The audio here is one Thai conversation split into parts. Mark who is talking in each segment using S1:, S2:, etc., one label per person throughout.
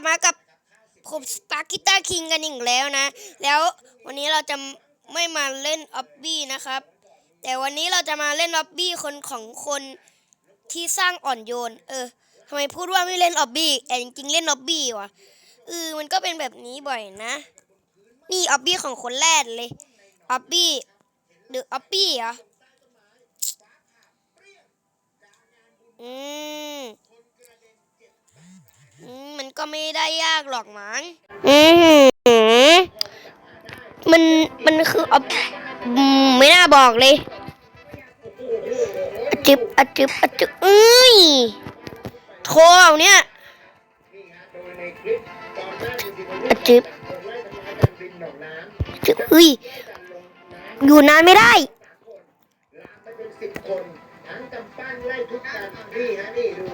S1: บมากับผมสปาร์กิต้าคิงกันอีกแล้วนะ แล้ววันนี้เราจะไม่มาเล่นออบบี้นะครับ แต่วันนี้เราจะมาเล่นออบบี้คนของคนที่สร้างอ่อนโยน เออทำไมพูดว่าไม่เล่นออบบี้แต่จริงๆเล่นออบบี้วะเออมันก็เป็นแบบนี้บ่อยนะ นี่ออบบี้ของคนแรกเลยออบบี้หรือออบบี้เหรออืม ไม่ได้ยากหรอกมั้งอือหือมันมันคืออไม่น่าบอกเลยอจึบอจึบอจึบเอ้ยโทรเนี่ยอจึบจึบเอ้ยอยู่นานไม่ได้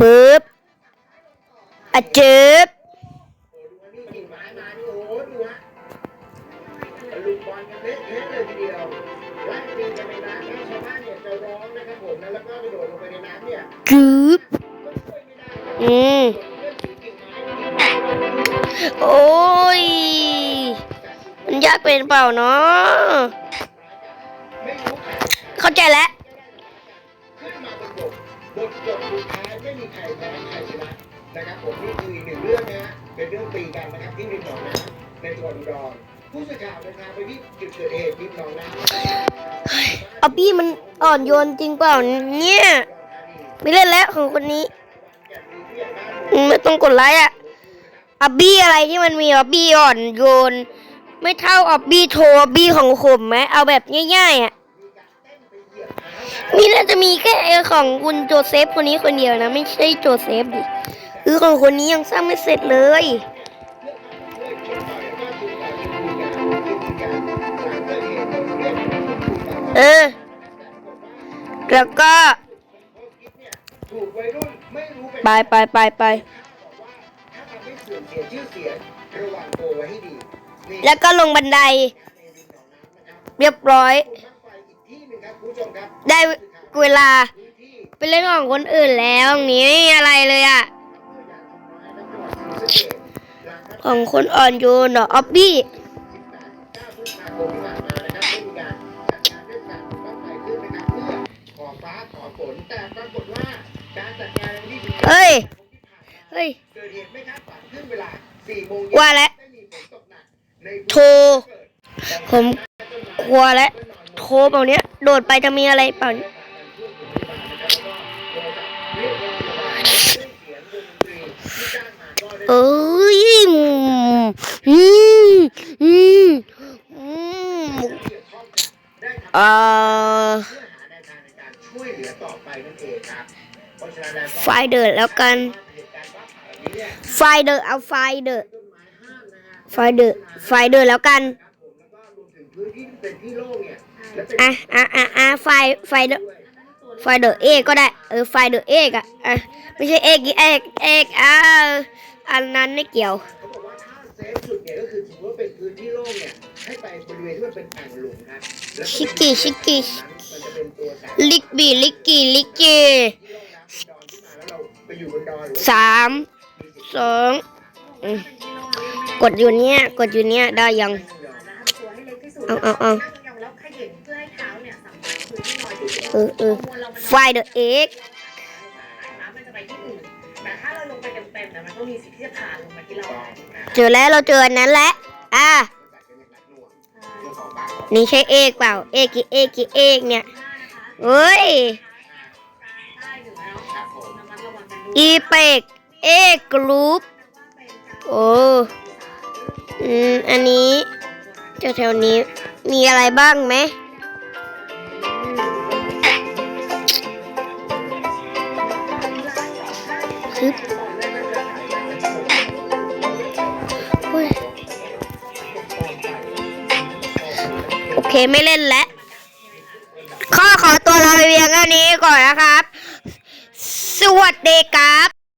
S1: ปึ๊บอจึบ
S2: กบอลกันเละเทะเลยทีเดียวไล่ตีกันในน้ำแล้วชาวบ้านเนี่ยจะร้องนะครับผมแล้วก็กระโดดลงไปในน้ำเนี่ย
S1: กึ๊บอืมโอ้ย มันยากเป็นเปล่าเนาะเข้าใจแล้ว
S2: ขึ้นมาบนบกบทจบสุดท้ายไม่มีใครแพ้ใครชนะนะครับผมนี่คืออีกหนึ่งเรื่องนะฮะเป็นเรื่องตีกันนะครับที่ริมหนองน้ำในจังหวัดอุดร ผู้สื่อข่าวเดินทางไปที่จุดเกิดเหตุริมหนองน้ำ
S1: เอาพี่มันอ่อนโยนจริงเปล่าเนี่ย ไม่เล่นแล้วของคนนี้ไม่ต้องกดไลค์อะอับบี้อะไรที่มันมีอับบี้อ่อนโยน ไม่เท่าอับบี้โทอับบี้ของผมไหมเอาแบบง่ายๆอะนี่น่าจะมีแค่ไอของคุณโจเซฟคนนี้คนเดียวนะ ไม่ใช่โจเซฟดิคือของคนนี้ยังสร้างไม่เสร็จเลย เออ แล้วก็
S2: ถูกวัยรุ่นไม่รู้เป็น
S1: ไปไปไปไป
S2: ถ้าทำให้เสื่อมเสียชื่อเสียงระวังตัวไว้ให้ดีนี่
S1: แล้วก็ลงบันได
S2: ในริมหนองน้ำนะครับ
S1: เรียบร้อย
S2: ผมนั่งไปอีกที่หนึ่งครับคุณผู้ชมครับ
S1: ได้เวลา
S2: พื้นที่
S1: ไปเล่นของคนอื่นแล้วตรงนี้ไม่มีอะไรเลยอะ
S2: ตัวอย่างทำร้ายทั้งจังหวัดศรีสะเกษหลัง
S1: ของคนอ่อนโยนเหรอออบบี้
S2: ฟ้าขอฝนแต่ปรากฏว่า การจัดงานในวันที่
S1: เฮ้ย เฮ้ย
S2: เกิดเหตุไม่คาดฝันขึ้นเวลา4โมงเย็น
S1: ว่าแล้ว
S2: ได้มีฝนตกหนักใน
S1: โทร ผมกลัวแล้วโทรเปล่าเนี้ย โดดไปจะมีอะไรเปล่าเนี่ยเอ้ยอืมอืมอืมเอ่อ
S2: ช่วยเหลือต่อไปนั่นเองครับเพราะฉะนั้นแล้ว
S1: ไฟเดิดแล้วกัน
S2: เหตุการณ์ฟ้าผ่าแบบนี้เนี่ย
S1: ไฟเดิดเอาไฟเดิด
S2: ต้นไม้ห้ามนะฮะ
S1: ไฟเดิดไฟเดิดแล้วกัน
S2: ครับผมแล้วก็รวมถึงพื้นที่ที่เป็นที่โล่งเนี่ยและเป็น
S1: อะอะอะอะไฟไฟเดอะไฟเดอะเอกก็ได้เออไฟเดอะเอกอะอะไม่ใช่เอกอีเอกเอกอะอันนั้นไม่เกี่ยว
S2: เขาบอกว่าถ้า เซฟสุดเนี่ยก็คือถือว่าเป็นพื้นที่โล่งเนี่ยให้ไปบริเวณที่มันเป็นอ่างหลุมครับแล้วก็
S1: ชิกกี้ชิกกี้
S2: มันจะเป็นตัวสาร
S1: ลิกบี้ลิกกี้ลิกกี้
S2: ที่โล่งน้ำดอนขึ้นมาแล้วเราไปอยู่บนดอยหรือว่า
S1: สามสองอืมกดอยู่เนี้ยกดอยู่เนี้ยได้ยัง
S3: ตัวให้เล็กที่สุด
S1: เอาเอาเอา
S3: นั่งยองๆแล้วเขย่งเพื่อให้เท้าเนี่ยสัมผัสพื้นที่ลอยอยู่
S1: เออเออ
S3: มวลเรามัน
S1: ไฟเดอะเอก
S3: น้ นี่ยมันก็มีสิทธิ์ที่จะผ่านลงมาที่เราได้
S1: เจอแล้วเราเจออันนั้นแหละอะนี่ใช่เอกเปล่า เอกกี่เอกกี่เอกเนี่ยเฮ้ย
S3: ได้อยู่แล้วระมัดระวังกันด้วย
S1: อีเปกเอกกรุ๊ปโอ้อืมอันนี้แถวๆนี้มีอะไรบ้างไหมฮึบ โอเคไม่เล่นแล้วข้อขอตัวลาไปเพียงแค่นี้ก่อนนะครับ สวัสดีครับ